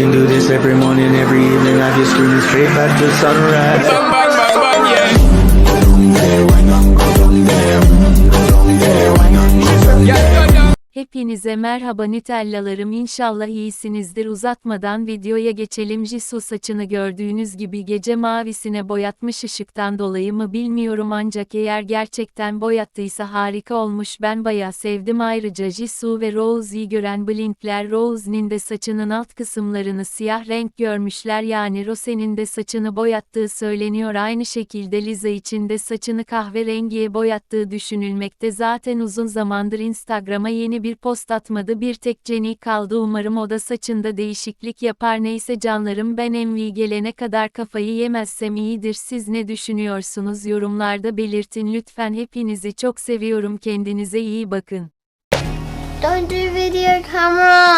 can do this every morning, every evening. I just screaming straight back to sunrise. Hepinize merhaba Nutellalarım inşallah iyisinizdir. Uzatmadan videoya geçelim. Jisoo saçını gördüğünüz gibi gece mavisine boyatmış ışıktan dolayı mı bilmiyorum. Ancak eğer gerçekten boyattıysa harika olmuş. Ben baya sevdim. Ayrıca Jisoo ve Rose'yi gören Blinkler Rose'nin de saçının alt kısımlarını siyah renk görmüşler. Yani Rose'nin de saçını boyattığı söyleniyor. Aynı şekilde Liza için de saçını kahverengiye boyattığı düşünülmekte. Zaten uzun zamandır Instagram'a yeni bir post atmadı bir tek Jenny kaldı. Umarım o da saçında değişiklik yapar. Neyse canlarım ben MV gelene kadar kafayı yemezsem iyidir. Siz ne düşünüyorsunuz? Yorumlarda belirtin lütfen. Hepinizi çok seviyorum. Kendinize iyi bakın. Don't do video camera.